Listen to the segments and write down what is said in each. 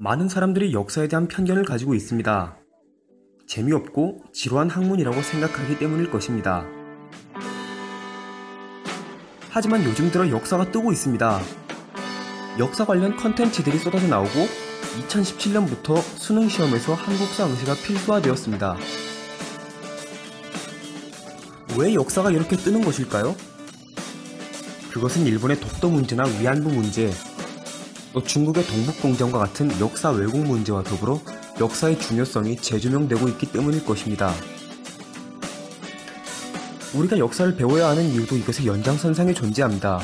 많은 사람들이 역사에 대한 편견을 가지고 있습니다. 재미없고 지루한 학문이라고 생각하기 때문일 것입니다. 하지만 요즘 들어 역사가 뜨고 있습니다. 역사 관련 컨텐츠들이 쏟아져 나오고 2017년부터 수능 시험에서 한국사 응시가 필수화되었습니다. 왜 역사가 이렇게 뜨는 것일까요? 그것은 일본의 독도 문제나 위안부 문제, 또 중국의 동북공정과 같은 역사 왜곡 문제와 더불어 역사의 중요성이 재조명되고 있기 때문일 것입니다. 우리가 역사를 배워야 하는 이유도 이것의 연장선상에 존재합니다.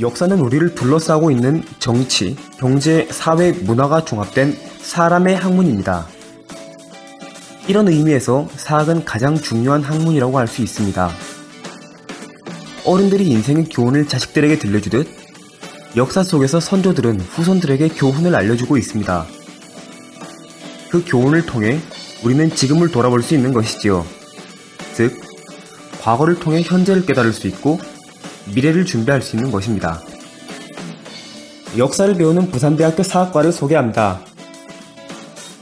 역사는 우리를 둘러싸고 있는 정치, 경제, 사회, 문화가 종합된 사람의 학문입니다. 이런 의미에서 사학은 가장 중요한 학문이라고 할 수 있습니다. 어른들이 인생의 교훈을 자식들에게 들려주듯 역사 속에서 선조들은 후손들에게 교훈을 알려주고 있습니다. 그 교훈을 통해 우리는 지금을 돌아볼 수 있는 것이지요. 즉, 과거를 통해 현재를 깨달을 수 있고 미래를 준비할 수 있는 것입니다. 역사를 배우는 부산대학교 사학과를 소개합니다.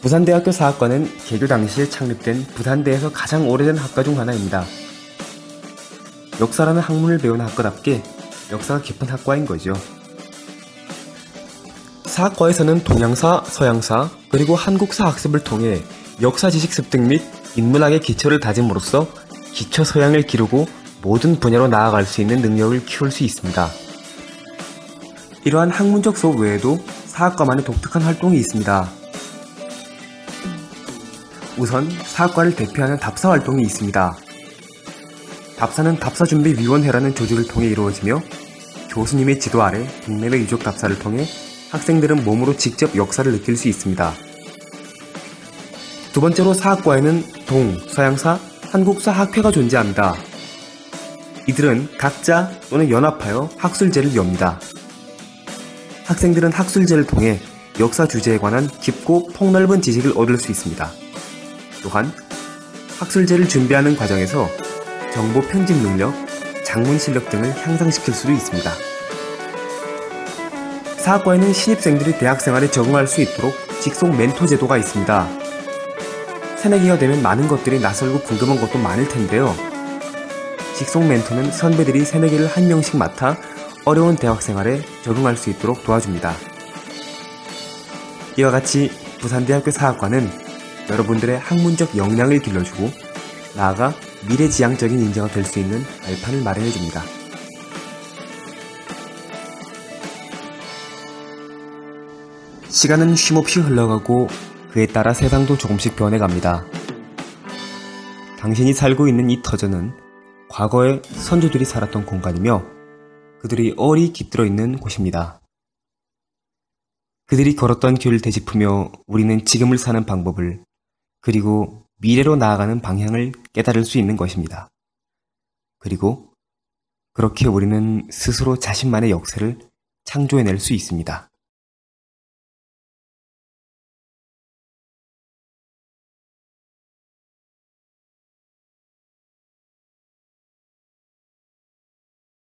부산대학교 사학과는 개교 당시에 창립된 부산대에서 가장 오래된 학과 중 하나입니다. 역사라는 학문을 배우는 학과답게 역사가 깊은 학과인 거죠. 사학과에서는 동양사, 서양사, 그리고 한국사 학습을 통해 역사 지식 습득 및 인문학의 기초를 다짐으로써 기초 소양을 기르고 모든 분야로 나아갈 수 있는 능력을 키울 수 있습니다. 이러한 학문적 수업 외에도 사학과만의 독특한 활동이 있습니다. 우선 사학과를 대표하는 답사 활동이 있습니다. 답사는 답사준비위원회라는 조직을 통해 이루어지며 교수님의 지도 아래 동네배 유족 답사를 통해 학생들은 몸으로 직접 역사를 느낄 수 있습니다. 두 번째로 사학과에는 동, 서양사, 한국사 학회가 존재합니다. 이들은 각자 또는 연합하여 학술제를 엽니다. 학생들은 학술제를 통해 역사 주제에 관한 깊고 폭넓은 지식을 얻을 수 있습니다. 또한 학술제를 준비하는 과정에서 정보 편집 능력, 장문 실력 등을 향상시킬 수도 있습니다. 사학과에는 신입생들이 대학생활에 적응할 수 있도록 직속 멘토 제도가 있습니다. 새내기가 되면 많은 것들이 낯설고 궁금한 것도 많을 텐데요. 직속 멘토는 선배들이 새내기를 한 명씩 맡아 어려운 대학생활에 적응할 수 있도록 도와줍니다. 이와 같이 부산대학교 사학과는 여러분들의 학문적 역량을 길러주고 나아가 미래지향적인 인재가 될 수 있는 발판을 마련해 줍니다. 시간은 쉼없이 흘러가고 그에 따라 세상도 조금씩 변해갑니다. 당신이 살고 있는 이 터전은 과거의 선조들이 살았던 공간이며 그들이 얼이 깃들어 있는 곳입니다. 그들이 걸었던 길을 되짚으며 우리는 지금을 사는 방법을 그리고 미래로 나아가는 방향을 깨달을 수 있는 것입니다. 그리고 그렇게 우리는 스스로 자신만의 역사를 창조해낼 수 있습니다.